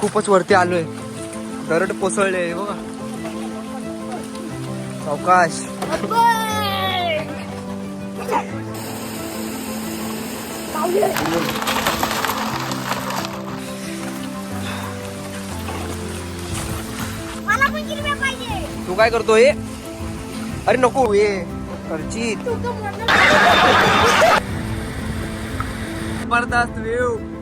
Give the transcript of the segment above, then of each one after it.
खूपच वरती आलोय. दरड कोसळले बघा. सावकाश. तू काय करतोय? अरे नको ये अर्चित तू का म्हणणार जबरदस्त व्ह्यू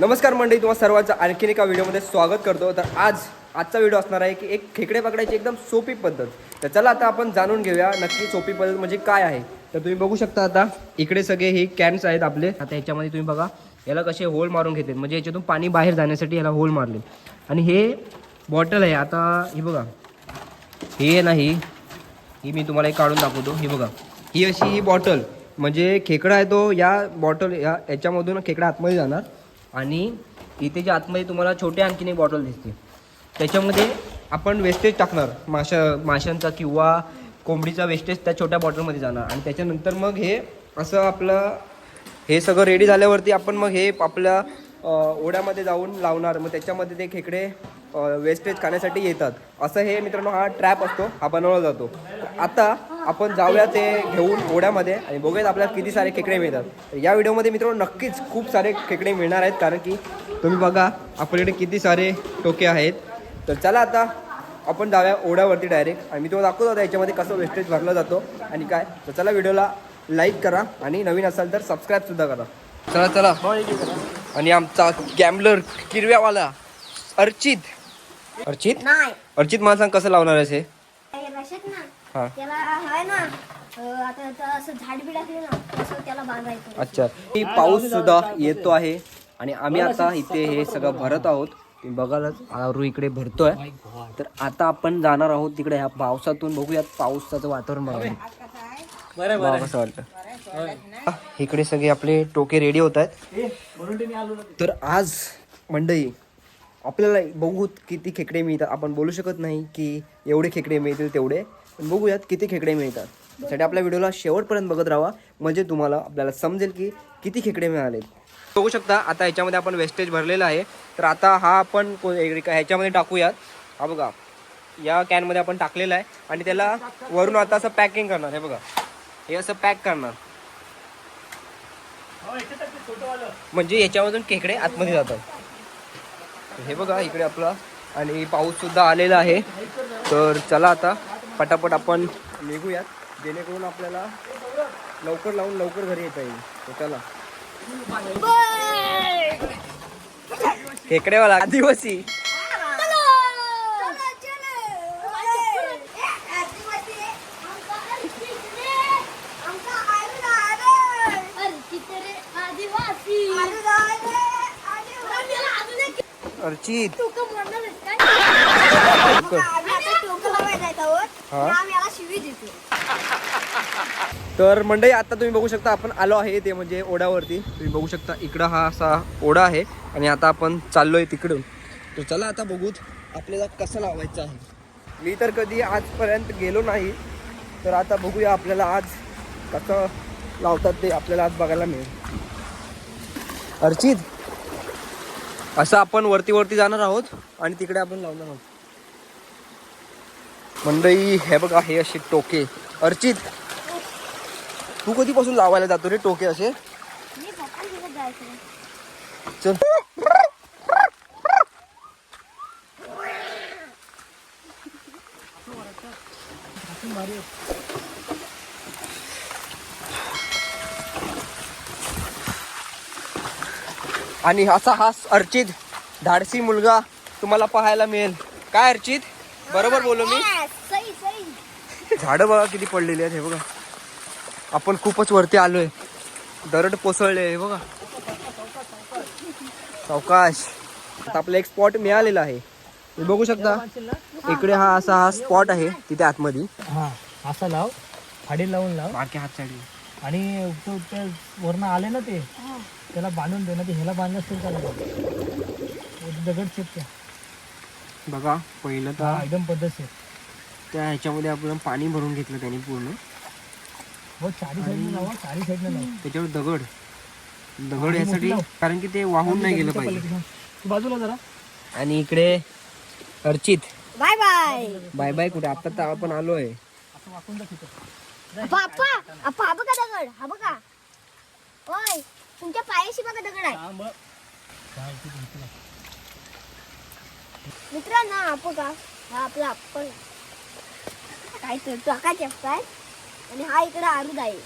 नमस्कार मंडळी तुम्हाला सर्वांचं आणखीन एका व्हिडिओमध्ये स्वागत करतो. तर आज आजचा व्हिडिओ असणार आहे की एक खेकडे पकडायची एकदम सोपी पद्धत. तर चला आता आपण जाणून घेऊया नक्की सोपी पद्धत म्हणजे काय आहे. तर तुम्ही बघू शकता आता इकडे सगळे हे कॅन्स आहेत आपले. आता याच्यामध्ये तुम्ही बघा याला कसे होल मारून घेते म्हणजे याच्यातून पाणी बाहेर जाण्यासाठी याला होल मारले. आणि हे बॉटल आहे आता ही बघा. हे नाही ही मी तुम्हाला एक काढून दाखवतो. ही बघा ही अशी ही बॉटल. म्हणजे खेकडा आहे तो या बॉटल या याच्यामधून खेकडा आतमध्ये जाणार. आणि इथे जे आतमध्ये तुम्हाला छोटे आणखीन एक बॉटल दिसते. त्याच्यामध्ये आपण वेस्टेज टाकणार. माशा माशांचा किंवा कोंबडीचा वेस्टेज त्या छोट्या बॉटलमध्ये जाणार. आणि त्याच्यानंतर मग हे असं आपलं हे सगळं रेडी झाल्यावरती आपण मग हे आपल्या ओढ्यामध्ये जाऊन लावणार. मग त्याच्यामध्ये ते खेकडे वेस्टेज खाण्यासाठी येतात. असं हे मित्रांनो हा ट्रॅप असतो. हा बनवला जातो. आता आपण जाऊया ते घेऊन ओढ्यामध्ये आणि बघूयात आपल्याला किती सारे खेकडे मिळतात. या व्हिडिओमध्ये मित्रांनो नक्कीच खूप सारे खेकडे मिळणार आहेत. कारण की तुम्ही बघा आपल्याकडे किती सारे टोके आहेत. तर चला आता आपण जाऊया ओढ्यावरती डायरेक्ट आणि मी तुम्हाला दाखवतो होता याच्यामध्ये कसं वेस्टेज भरला जातो आणि काय. तर चला व्हिडिओला लाईक करा आणि नवीन असाल तर सबस्क्राईबसुद्धा करा. चला चला. हो, आणि आमचा गॅमलर किरव्यावाला अर्चित. अर्चित? नाही. अर्चित मला सांग कसं लावणार आहेस हे? हे रशक ना. हा. त्याला आहे ना अं, आता त्याला असं झाड बी टाकले ना तसं त्याला बांधायचं. अच्छा. ही पाऊस सुद्धा येतो आहे आणि आम्ही आता इथे हे सगळं भरत आहोत. तुम्ही बघालच आरू इकडे भरतोय. तर आता आपण जाणार आहोत तिकडे ह्या पावसातून बघूयात पावसाचं वातावरण बघा बघा कसं वाटतं इकडे सगळे आपले टोके रेडी होत आहेत. तर आज मंडई आपल्याला बघू किती खेकडे मिळतात. आपण बोलू शकत नाही की एवढे खेकडे मिळतील तेवढे पण बघूयात किती खेकडे मिळतात. त्यासाठी आपल्या व्हिडिओला शेवटपर्यंत बघत राहा. म्हणजे तुम्हाला आपल्याला समजेल की किती खेकडे मिळाले बघू शकता आता याच्यामध्ये आपण वेस्टेज भरलेलं आहे. तर आता हा आपण ह्याच्यामध्ये टाकूयात. हा बघा या कॅनमध्ये आपण टाकलेला आहे. आणि त्याला वरून आता असं पॅकिंग करणार हे बघा. हे असं पॅक करणार. म्हणजे याच्यामधून खेकडे आतमध्ये जातात. हे बघा इकडे आपला आणि पाऊस सुद्धा आलेला आहे. तर चला आता पटापट आपण निघूयात. जेणेकरून आपल्याला लवकर लावून लवकर घरी येता येईल. तर चला. खेकडेवाला आदिवासी. अर्चित. तर मंडळी आता तुम्ही बघू शकता आपण आलो आहे ते म्हणजे ओढ्यावरती. तुम्ही बघू शकता इकडं हा असा ओढा आहे. आणि आता आपण चाललोय तिकडून. तर चला आता बघूत आपल्याला कसं लावायचं आहे. मी तर कधी आजपर्यंत गेलो नाही. तर आता बघूया आपल्याला आज कसं लावतात ते आपल्याला आज बघायला मिळेल. अर्चित असं आपण वरती वरती जाणार आहोत आणि तिकडे आपण लावणार आहोत. मंडई हे बघा हे असे टोके. अर्चित तू कधीपासून लावायला जातो रे टोके असे? चल. आणि असा हा अर्चित धाडसी मुलगा तुम्हाला पाहायला मिळेल. काय अर्चित? बरोबर बोललो मी. सही सही झाडं बघा किती पडलेली आहेत हे बघा. आपण खूपच वरती आलोय. दरड कोसळले हे बघा. सावकाश. आता आपला एक स्पॉट मिळालेला आहे. तुम्ही बघू शकता. इकडे हा असा हा स्पॉट आहे तिथे आतमध्ये. हा असा लाव. फाडी लावून लाव. बाकी हात साडी आणि वरनं आले ना ते. त्याला बांधून दे ना ते ह्याला बांधलं असतील त्याला दगड शेत त्या बघा पहिलं तर एकदम पद्धतशीर त्या ह्याच्यामध्ये आपण पाणी भरून घेतलं त्यांनी पूर्ण. हो चारी साईडने लावा चारी साईडने लावा. त्याच्यावर दगड. दगड यासाठी कारण की ते वाहून नाही गेलं पाहिजे. तू बाजूला जरा. आणि इकडे Archit. Bye bye. Bye bye कुठे? आता तर आपण आलोय. असं वाकून हा दगड हा बघा. तुमच्या पायाशी बघा दगड आहे. थांब काय ते तुमचं? लागतं. मित्रांनो हा अप्पा का? हा आपला अप्पा काय तर आणि हा इकडे आरुद आहे.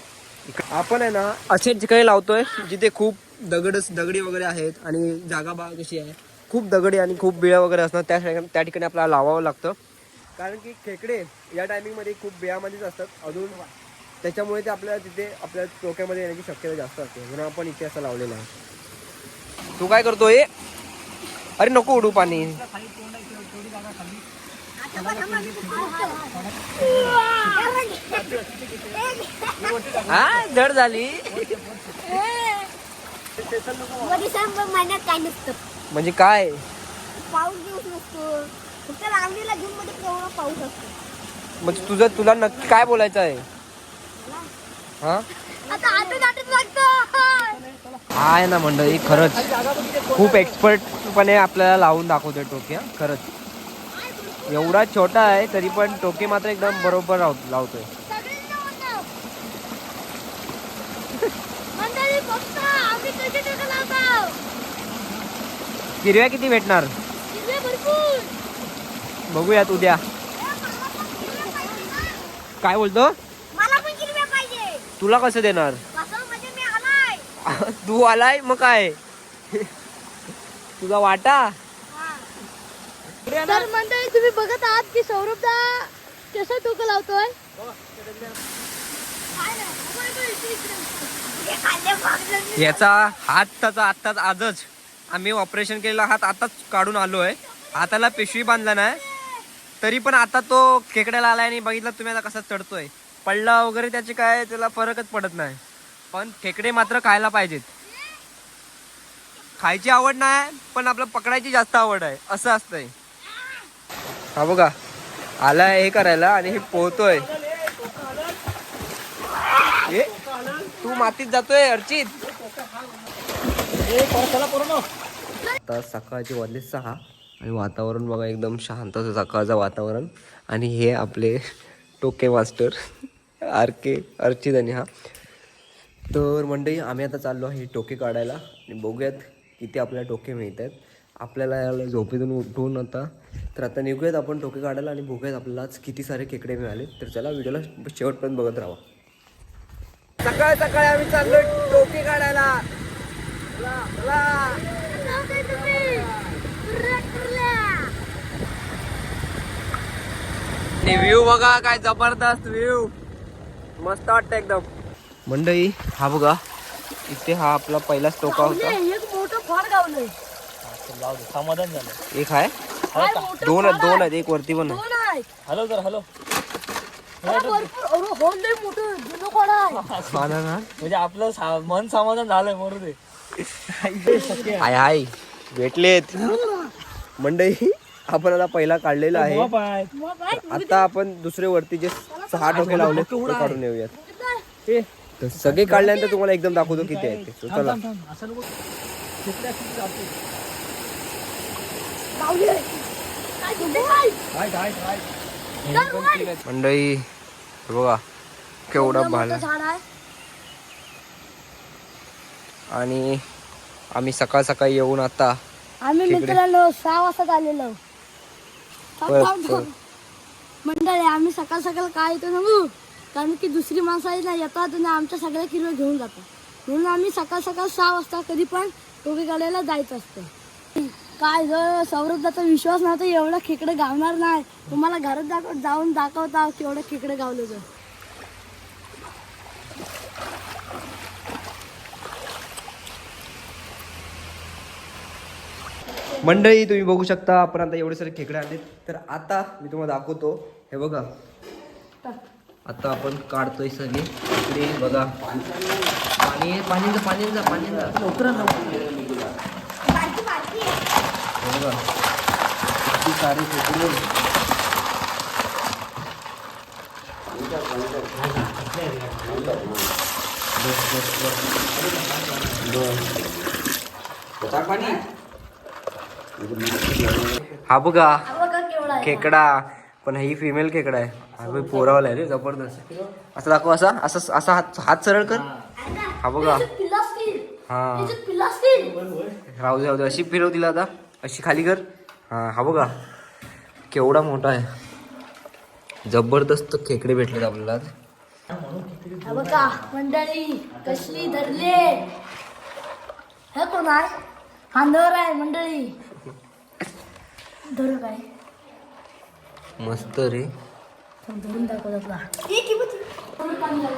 आपण आहे ना असे ठिकाणी लावतोय जिथे खूप दगड दगडी वगैरे आहेत आणि जागा बा कशी आहे खूप दगडी आणि खूप बिळ्या वगैरे असतात त्या ठिकाणी त्या ठिकाणी आपल्याला लावावं लागतं. कारण की खेकडे या टायमिंगमध्ये खूप बिळामध्येच असतात. अजून त्याच्यामुळे ते आपल्याला तिथे आपल्या डोक्यामध्ये येण्याची शक्यता जास्त असते. म्हणून आपण इथे असं लावलेलं आहे. तू काय करतोय अरे नको उडू पाणी. हा जड झाली. म्हणजे काय? पाऊस दिवस नसतो. फक्त लावणीला जून मध्ये केवढा पाऊस असतो. म्हणजे तुझं तुला नक्की काय बोलायचं आहे? हा? आहे ना मंडळी खरंच. खूप एक्सपर्टपणे आपल्याला लावून दाखवतोय टोके खरंच. एवढा छोटा आहे तरी पण टोके मात्र एकदम बरोबर लाव- लावतोय. हिरव्या किती भेटणार? बघूयात उद्या. काय बोलतो मला पण हिरव्या पाहिजे तुला कसं देणार? म्हणजे मी आलाय. तू आलाय? मग काय? तुझा वाटा? तर मंडळी तुम्ही बघत आहात की सौरभदा कसं टोकं लावतोय. याचा हात त्याचा आत्ताच आजच. आम्ही ऑपरेशन केलेला हात आताच काढून आलोय. हाताला पिशवी बांधला नाही. तरी पण आता तो खेकड्याला आलाय आणि बघितला तुम्ही आता कसा चढतोय. पडला वगैरे त्याचे काय त्याला फरकच पडत नाही. पण खेकडे मात्र खायला पाहिजेत. खायची आवड नाही पण आपलं पकडायची जास्त आवड आहे. असं असतंय. हा बघा आलाय हे करायला आणि हे पोहतोय. तू मातीत जातोय अर्चित. आता सकाळचे वाजले सहा आणि वातावरण बघा एकदम शांत सकाळचं वातावरण. आणि हे आपले टोके मास्टर आर के अर्चित आणि हा. तर मंडळी आम्ही आता चाललो आहे टोके काढायला आणि बघूयात किती आपल्याला टोके मिळत आहेत आपल्याला याला झोपेतून उठून आता तर आता निघूयात आपण टोके काढायला आणि बघूयात आपल्याला किती सारे खेकडे मिळाले. तर चला व्हिडिओला शेवटपर्यंत बघत राहा. सकाळ सकाळी आम्ही चाललोय टोके काढायला चला, चला. आणि व्ह्यू बघा काय जबरदस्त व्ह्यू मस्त वाटतं एकदम. मंडई हा बघा इथे हा आपला पहिलाच टोका होता. एक मोठं फळ गावलंय. जाऊ दे समाधान झालं एक आहे दोन आहेत दोन आहेत एक वरती पण आहे. हॅलो जर हॅलो. अरे भरपूर अरे हो म्हणजे आपलं सा- मन समाधान झालंय मरू दे हाय हाय. भेटलेत. मंडई आपण आता पहिला काढलेला आहे. आहे. आता आपण दुसरे वरती जे सहा टोके लावले ते काढून येऊयात. तर सगळे काढल्यानंतर तुम्हाला एकदम दाखवतो किती आहेत ते. चला. मंडई हे बघा केवढा भाला. आहे. आणि आम्ही सकाळ सकाळी येऊन आता आम्ही. मित्रांनो सहा वाजता आलेलो थांब, परत- थांब, थांब. मंडळी आम्ही सकाळ सकाळ काय येतो ना कारण की दुसरी माणसं आहेत ना येतात आणि आमच्या सगळ्या किलो घेऊन जातात. म्हणून आम्ही सकाळ सकाळ सहा वाजता कधी पण टोपी काढायला जायचं असतं. काय जर सौरभचा विश्वास नव्हता एवढं खेकडे गावणार नाही. तुम्हाला घरात दाखव जाऊन दाखवता केवढं खेकडे गावले तर मंडळी तुम्ही बघू शकता आपण आता एवढे सारे खेकडे आणले तर आता मी तुम्हाला दाखवतो हे बघा आता आपण काढतोय सगळे इकडे बघा पाणी पाणी पाणी पाणी लवकर. हे बघा किती सारे खेकडे बस, बस, बस. पाणी हा बघा. हा खेकडा. पण ही फिमेल खेकडा आहे. हा पोरावाला आहे रे जबरदस्त. असं दाखव असा असं असा हात हात सरळ कर. हा बघा. हा राहू दे राहू दे. अशी फिरव तिला आता. अशी खाली कर. हा हा बघा. केवढा मोठा आहे. जबरदस्त खेकडे भेटलेत आपल्याला बघा मंडळी कसली धरले हे कोण आहे? हा नर आहे मंडळी. धरू काय मस्त रे. धरून दाखवत आपला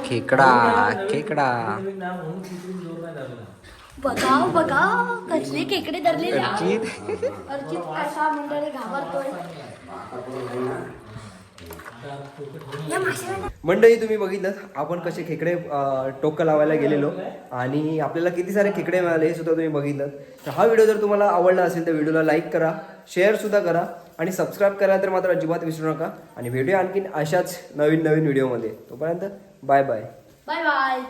खेकडा खेकडा. बघा बघा कसली खेकडे. अर्चित अर्चित कसा मंडळी घाबरतोय. मंडळी तुम्ही बघितलं आपण कसे खेकडे अं, टोकं लावायला गेलेलो आणि आपल्याला किती सारे खेकडे मिळाले हे सुद्धा तुम्ही बघितलं तर हा व्हिडिओ जर तुम्हाला आवडला असेल तर व्हिडिओला लाईक करा शेअर सुद्धा करा आणि सबस्क्राईब करा तर मात्र अजिबात विसरू नका. आणि भेटूया आणखीन अशाच नवीन नवीन व्हिडिओमध्ये. तोपर्यंत बाय बाय बाय बाय